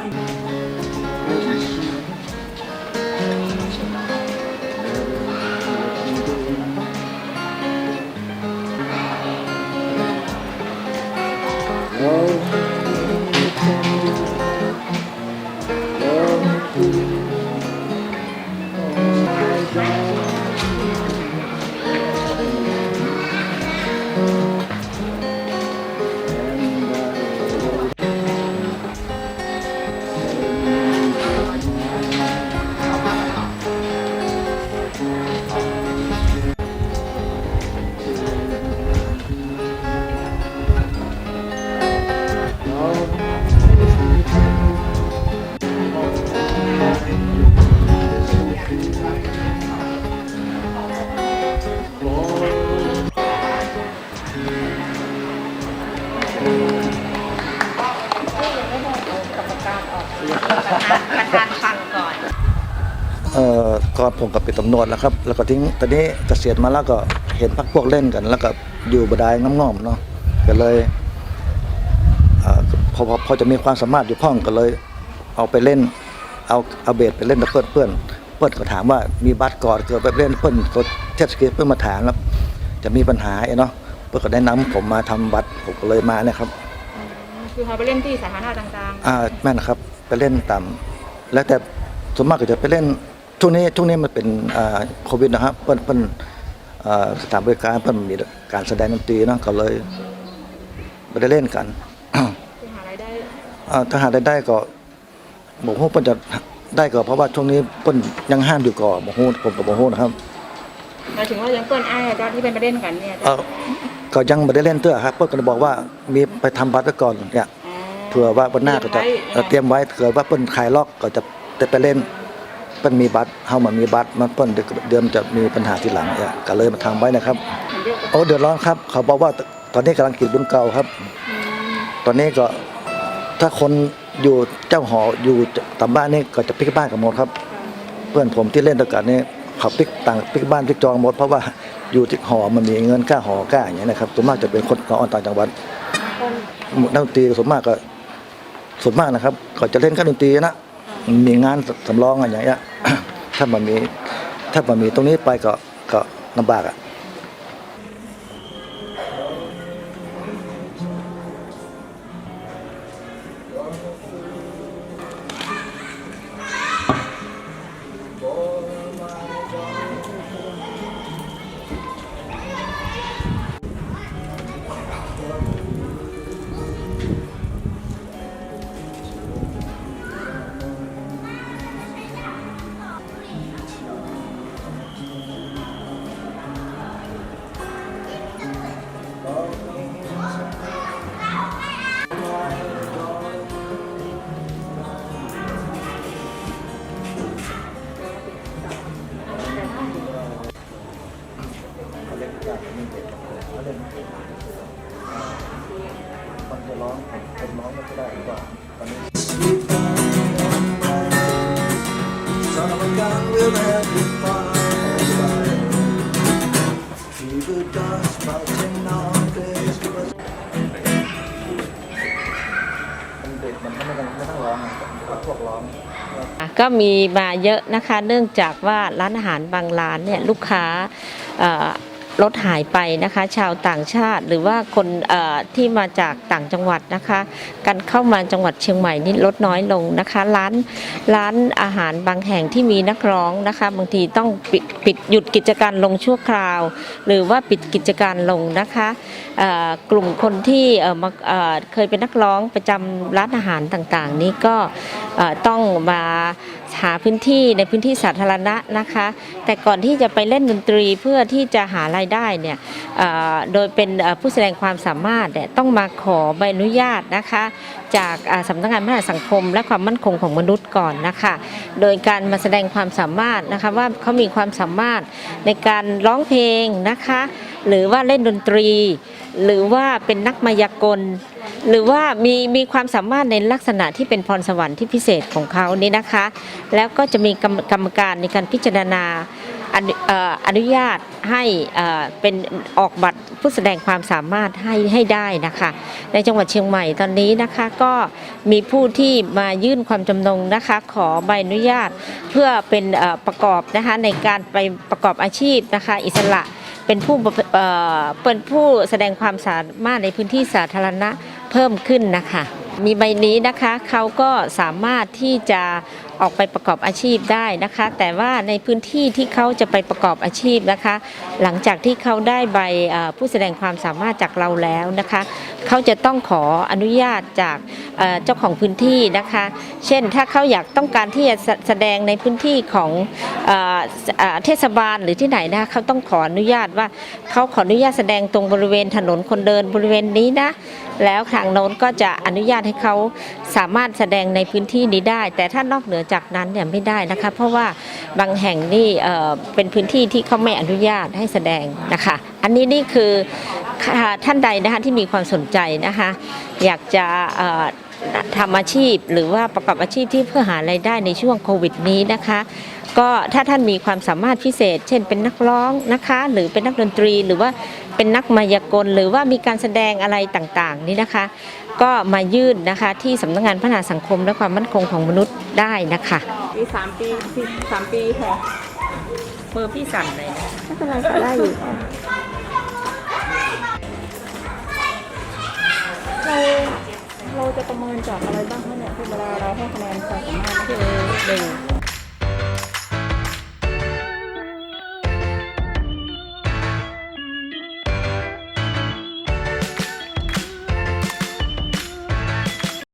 เอ่อก่อนผมกับเป็นตำรวจแล้วครับ แล้วก็ทิ้งตอนนี้เกษียณมาแล้วก็เห็นพักพวกเล่นกัน แล้วก็อยู่บดายง้อมๆเนาะก็เลยเอ่อพอพอพอจะมีความสามารถอยู่พ่องก็เลย เอาไปเล่น เอาเอาเบสไปเล่นกับเพื่อนเพื่อนเพื่อนก็ถามว่ามีบัตรก่อนเกิดไปเล่นเพื่อนตัวเทศกิจเพื่อนมาถามแล้วจะมีปัญหาไอ้เนาะเพื่อนก็แนะนำผมมาทำบัตรผมก็เลยมาเนะครับคือเขาไปเล่นที่สาธารณะต่างอ่าแม่นนะครับไปเล่นตามแล้วแต่ส่วนมากก็จะไปเล่น ช่วงนี้ช่วงนี้มันเป็นอ่าโควิดนะครับเพิ่นเพิ่นอ่าสถานบริการเพิ่นมีการแสดงดนตรีเนาะก็เลยไม่ได้เล่นกันๆคือหารายได้อ่าถ้าหาได้ได้ก็บอกว่าเพิ่นจะได้ก็เพราะว่าช่วงนี้เพิ่นยังห้ามอยู่ก่อนบอกฮู้ผมก็บอกฮู้นะครับหมายถึงว่ายังเปิ้ลไอ้ายจ้าที่เป็นไปเล่นกันเนี่ยเออก็ยังไม่ได้เล่นเตื้อครับเพิ่นก็เลยบอกว่ามีไปทำบัตรไว้ก่อนเนี่ยอ๋อเผื่อว่าวันหน้าก็จะเอ่อเตรียมไว้เผื่อว่าเปิ้นขายล็อกก็จะได้ไปเล่น เปิ้นมีบัตรเฮามามีบัตรมันเปิ้นเดี๋ยวเดือนจะมีปัญหาทีหลังเนี่ยก็เลยมาทำไว้นะครับเห็นเยอะกว่าโอ้เดือดร้อนครับ เขาบอกว่าตอนนี้กำลังกินบุญเก่าครับอืมตอนนี้ก็ถ้าคนอยู่เจ้าหออยู่ตามบ้านนี่ก็จะพลิกบ้านกันหมดครับ เพื่อนผมที่เล่นด้วยกันนี่เขาพลิกต่างพลิกบ้านพลิกจองหมดเพราะว่าอยู่ที่หอมันมีเงินค่าหอค่าอย่างเงี้ยนะครับส่วนมากจะเป็นคนนอนต่างจังหวัดนักดนตรีส่วนมากก็ส่วนมากนะครับก็จะเล่นเครื่องดนตรีนะ มีงานสำรองอะไรอย่างเงี้ย ถ้ามันมี ถ้ามันมีตรงนี้ไปก็ก็ลำบากอะ มันจะร้องคนร้องก็ได้ก็ตอนนี้ มันเด็กมันก็ไม่ต้องไม่ต้องร้องอะก็พวกร้อง ก็มีมาเยอะนะคะ เนื่องจากว่าร้านอาหารบางร้านเนี่ยลูกค้าเอ่อ ลดหายไปนะคะ ชาวต่างชาติหรือว่าคนที่มาจากต่างจังหวัดนะคะ การเข้ามาจังหวัดเชียงใหม่นี่ลดน้อยลงนะคะ ร้านร้านอาหารบางแห่งที่มีนักร้องนะคะ บางทีต้องปิดปิดหยุดกิจการลงชั่วคราว หรือว่าปิดกิจการลงนะคะกลุ่มคนที่เคยเป็นนักร้องประจำร้านอาหารต่างๆ นี้ก็ต้องมา หาพื้นที่ในพื้นที่สาธารณะนะคะ แต่ก่อนที่จะไปเล่นดนตรีเพื่อที่จะหารายได้เนี่ยโดยเป็นผู้แสดงความสามารถเนี่ยต้องมาขอใบอนุญาตนะคะ จากสำนักงานพัฒนาสังคม และความมั่นคงของมนุษย์ก่อนนะคะ โดยการมาแสดงความสามารถนะคะว่าเขามีความสามารถในการร้องเพลงนะคะ หรือว่าเล่นดนตรี หรือว่าเป็นนักมายากล หรือว่ามีมีความสามารถในลักษณะที่เป็นพรสวรรค์ที่พิเศษของเขานี่นะคะ แล้วก็จะมีกรรมกรรมการในการพิจารณาอนุเอ่อนุญาตให้เป็นออกบัตรผู้แสดงความสามารถให้ให้ได้นะคะ ในจังหวัดเชียงใหม่ตอนนี้นะคะก็มีผู้ที่มายื่นความจำนงนะคะขอใบอนุญาตเพื่อเป็นประกอบนะคะในการไปประกอบอาชีพนะคะอิสระเป็นผู้เป็นผู้แสดงความสามารถในพื้นที่สาธารณะ เพิ่มขึ้นนะคะ มีใบนี้นะคะเขาก็สามารถที่จะออกไปประกอบอาชีพได้นะคะ แต่ว่าในพื้นที่ที่เขาจะไปประกอบอาชีพนะคะ หลังจากที่เขาได้ใบผู้แสดงความสามารถจากเราแล้วนะคะ เขาจะต้องขออนุญาตจากเจ้าของพื้นที่นะคะ เช่นถ้าเขาอยากต้องการที่จะแสดงในพื้นที่ของเออเทศบาลหรือที่ไหนนะเขาต้องขออนุญาตว่าเขาขออนุญาตแสดงตรงบริเวณถนนคนเดินบริเวณนี้นะแล้วทางโน้นก็จะอนุญาตให้เขาสามารถแสดงในพื้นที่นี้ได้ แต่ถ้านอกเหนือจากนั้นเนี่ยไม่ได้นะคะ เพราะว่าบางแห่งนี่เเป็นพื้นที่ที่เขาไม่อนุญาตให้แสดงนะคะอันนี้นี่คือท่านใดนะคะที่มีความสนใจนะคะ อยากจะทำอาชีพหรือว่าประกอบอาชีพที่เพื่อหารายได้ในช่วงโควิดนี้นะคะ ก็ถ้าท่านมีความสามารถพิเศษ เช่นเป็นนักร้องนะคะ หรือเป็นนักดนตรีหรือว่าเป็นนักมายากล หรือว่ามีการแสดงอะไรต่างๆนี่นะคะ ก็มายื่นนะคะที่สำนักงานพัฒนาสังคมและความมั่นคงของมนุษย์ได้นะคะปีสามปีสามปีค่ะ เมื่อพี่สั่นเลยไม่เป็นไรค่ะได้อยู่ค่ะเราเราจะประเมินจากอะไรบ้างคะเนี่ยที่เวลาเราให้คะแนนความสามารถที่หนึ่ง